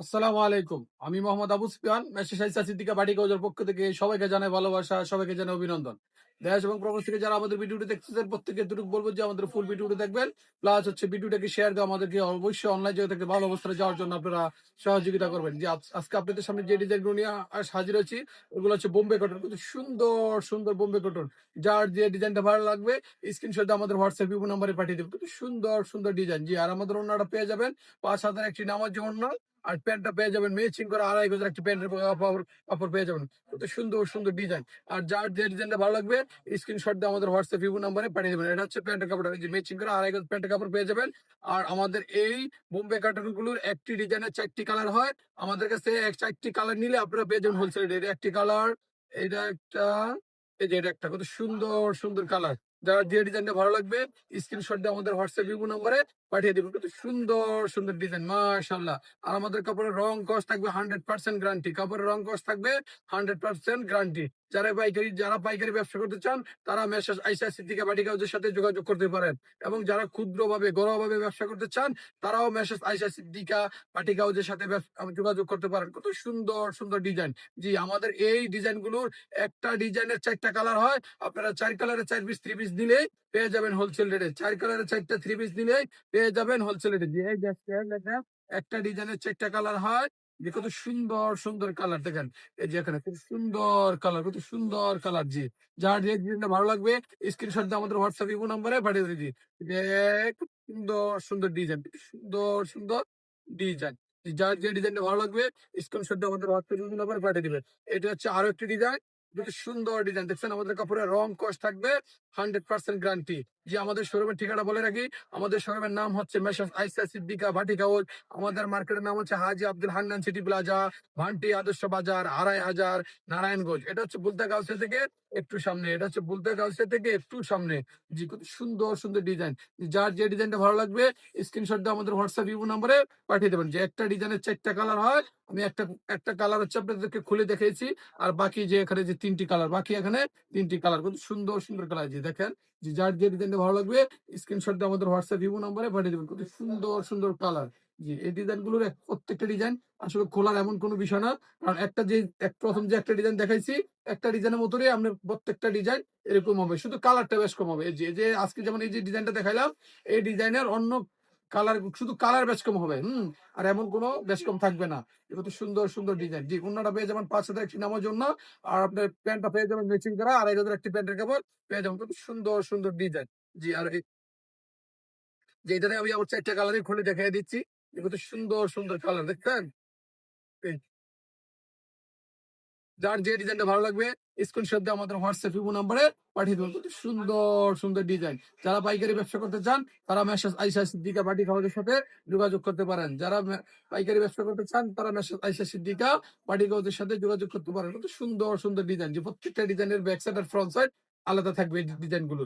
আসসালামু আলাইকুম। আমি মোহাম্মদ আবু সুফিয়ান মেসেজ সাইসা সিদ্দিকা বাটি কৌজের পক্ষ থেকে সবাইকে জানাই ভালোবাসা, সবাইকে জানাই অভিনন্দন। দেশ এবং প্রবাস থেকে যারা আমাদের ভিডিওটি দেখতেছেন প্রত্যেকে দুটুক বলব যে আমাদের ফুল ভিডিওটি দেখবেন। প্লাস হচ্ছে ভিডিওটাকে শেয়ার দিয়ে আমাদেরকে অবশ্যই অনলাইন জগৎ থেকে ভালো অবস্থায় যাওয়ার জন্য আপনারা সহযোগিতা করবেন। যে আজকে আপনাদের সামনে যে ডিজাইনগুলো নিয়ে হাজির হয়েছি, ওগুলো হচ্ছে বোম্বে কটন কিন্তু সুন্দর সুন্দর বোম্বে কটন যার যে ডিজাইনটা ভালো লাগবে স্ক্রিনশট আমাদের হোয়াটসঅ্যাপ ইউ নাম্বারে পাঠিয়ে দেবেন। কিন্তু সুন্দর সুন্দর ডিজাইন জি, আর আমাদের অন্যটা পেয়ে যাবেন পাঁচ হাজার একটি নামাজ অন্য আর প্যান্টটা পেয়ে যাবেন মেচিং করা আড়াই গজের একটা প্যান্টের কাপড় পেয়ে যাবেন। কত সুন্দর সুন্দর ডিজাইন আর যার যে ডিজাইনটা ভালো লাগবে স্ক্রিনশট দিয়ে আমাদের হোয়াটসঅ্যাপ ইউ নাম্বারে পাঠিয়ে দেবেন। এটা হচ্ছে প্যান্টের কাপড় যে ম্যাচিং করা আড়াই গজ প্যান্টের কাপড় পেয়ে যাবেন। আর আমাদের এই বোম্বে কার্টনগুলোর একটি ডিজাইনের চারটি কালার হয়। আমাদের কাছে এক চারটি কালার নিলে আপনারা পেয়ে যাবেন হোলসেল রেট একটি কালার এটা একটা, এই যে এটা একটা। কত সুন্দর সুন্দর কালার যারা যে ডিজাইনটা ভালো লাগবে স্ক্রিনশট দিয়ে আমাদের হোয়াটসঅ্যাপ ইউ নাম্বারে পাঠিয়ে দেবেন কত সুন্দর সুন্দর ডিজাইন মাশাল্লাহ আর আমাদের কাপড়ের রং কস থাকবে হান্ড্রেড পার্সেন্ট গ্যারান্টি কাপড়ের রং কস থাকবে হান্ড্রেড পার্সেন্ট গ্যারান্টি যারা পাইকারি যারা পাইকারি ব্যবসা করতে চান, তারা মেসেজ আইসা সিদ্দিকা বাটিক হাউসের সাথে যোগাযোগ করতে পারেন। এবং যারা ক্ষুদ্রভাবে গড়ভাবে ব্যবসা করতে চান, তারাও মেসেজ আইসা সিদ্দিকা বাটিক হাউসের সাথে যোগাযোগ করতে পারেন। কত সুন্দর সুন্দর ডিজাইন জি, আমাদের এই ডিজাইনগুলোর একটা ডিজাইনের চারটা কালার হয়। আপনারা চার কালারের চার পিস থ্রি পিস দিলেই পেয়ে যাবেন হোলসেল রেটে চার কালারের চারটা থ্রি পিস দিলেই পেয়ে যাবেন হোলসেল রেটে যে একটা ডিজাইনের চারটা কালার হয়, যে কত সুন্দর সুন্দর কালার দেখেন, এই যে এখানে খুব সুন্দর কালার কত সুন্দর কালার জি। যার যে ডিজাইনটা ভালো লাগবে স্ক্রিনশট দিয়ে আমাদের হোয়াটসঅ্যাপ ইমো নাম্বারে পাঠিয়ে দিচ্ছি যে খুব সুন্দর সুন্দর ডিজাইন সুন্দর সুন্দর ডিজাইন যার যে ডিজাইনটা ভালো লাগবে স্ক্রিনশট দিয়ে আমাদের হোয়াটসঅ্যাপ ইমো নাম্বারে পাঠিয়ে দিবেন এটা হচ্ছে আরও একটি ডিজাইন সুন্দর ডিজাইন দেখছেন আমাদের কাপড়ের রং কস থাকবে হান্ড্রেড পার্সেন্ট গ্যারান্টি যে আমাদের শোরুমের ঠিকানা বলে রাখি। আমাদের শোরুমের নাম হচ্ছে মেসাস আইসা সিদ্দিকা ভাটি কাউজ আমাদের মার্কেটের নাম হচ্ছে হাজি আব্দুল হান্নান সিটি প্লাজা, ভান্টি আদর্শ বাজার, আড়াই হাজার, নারায়ণগঞ্জ। এটা হচ্ছে বুলতা গাউসে থেকে একটু সামনে, এটা হচ্ছে বুলতা গাউসে থেকে একটু সামনে। জি, কত সুন্দর সুন্দর ডিজাইন। যার যে ডিজাইনটা ভালো লাগবে স্ক্রিনশট দিয়ে আমাদের হোয়াটসঅ্যাপ ইউ নম্বরে পাঠিয়ে দেবেন। যে একটা ডিজাইনের চারটা কালার হয়, আমি একটা একটা কালার হচ্ছে আপনাদেরকে খুলে দেখিয়েছি আর বাকি যে এখানে যে তিনটি কালার, বাকি এখানে তিনটি কালার। কত সুন্দর সুন্দর কালার। যে দেখেন যে যার যে ডিজাইনটা ভালো লাগবে। স্ক্রিনশট দিয়ে আমাদের হোয়াটসঅ্যাপ ভিভো নাম্বারে পাঠিয়ে দেবেন। কত সুন্দর সুন্দর কালার জি, এই ডিজাইনগুলোর প্রত্যেকটা ডিজাইন আসলে খোলার এমন কোনো বিষয় না। কারণ একটা যে এক প্রথম যে একটা ডিজাইন দেখাইছি, একটা ডিজাইনের মতোই আপনার প্রত্যেকটা ডিজাইন এরকম হবে। শুধু কালারটা বেশ কম হবে। যে যে আজকে যেমন এই যে ডিজাইনটা দেখাইলাম, এই ডিজাইনের অন্য কালার শুধু কালার বেশ কম হবে। হুম, আর এমন কোনো বেশ কম থাকবে না। কত সুন্দর সুন্দর ডিজাইন জি অন্যটা পেয়ে যাবেন পাঁচ হাজার একটি নামার জন্য। আর আপনার প্যান্টটা পেয়ে যাবেন ম্যাচিং করা। আড়াই হাজার একটি প্যান্টের কাপড়, পেয়ে যাবেন সুন্দর সুন্দর ডিজাইন আমি চারটা খুলে দেখাই দিচ্ছি। কত সুন্দর সুন্দর কালার দেখছেন? যার যে ডিজাইনটা ভালো লাগবে স্ক্রিনশট দিয়ে আমাদের হোয়াটসঅ্যাপ ইমো নাম্বারে পাঠিয়ে দেবেন। সুন্দর সুন্দর ডিজাইন যারা পাইকারি ব্যবসা করতে চান, তারা মেসেজ আইসা সিদ্দিকা বাটি খাওয়াদের সাথে যোগাযোগ করতে পারেন। যারা পাইকারি ব্যবসা করতে চান, তারা মেসেজ আইসা সিদ্দিকা বাটি খাওয়াদের সাথে যোগাযোগ করতে পারেন। কত সুন্দর সুন্দর ডিজাইন যে প্রত্যেকটা ডিজাইনের ব্যাক সাইড আর ফ্রন্ট সাইড আলাদা থাকবে ডিজাইনগুলো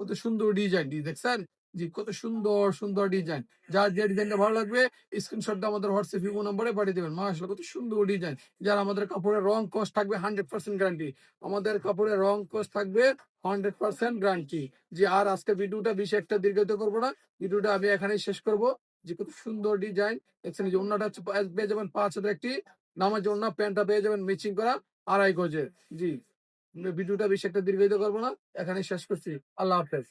কত সুন্দর ডিজাইন দেখছেন জি, কত সুন্দর সুন্দর ডিজাইন যার যে ডিজাইনটা ভালো লাগবে স্ক্রিনশট আমাদের হোয়াটসঅ্যাপ ইমো নম্বরে পাঠিয়ে দেবেন। মাশাআল্লাহ, কত সুন্দর ডিজাইন যার আমাদের কাপড়ের রং কস্ট থাকবে হান্ড্রেড পার্সেন্ট গ্যারান্টি আমাদের কাপড়ের রং কস্ট থাকবে হান্ড্রেড পার্সেন্ট গ্যারান্টি যে আর আজকে ভিডিওটা বেশি একটা দীর্ঘায়িত করব না। ভিডিওটা আমি এখানেই শেষ করব। যে কত সুন্দর ডিজাইন দেখছেন যে অন্যটা হচ্ছে পেয়ে যাবেন পাঁচ হাজার একটি। নামাজ অন্য প্যান্টটা পেয়ে যাবেন ম্যাচিং করা আড়াই গজের। জি। ভিডিওটা বেশি একটা দীর্ঘায়িত করব না। এখানে শেষ করছি। আল্লাহ হাফেজ।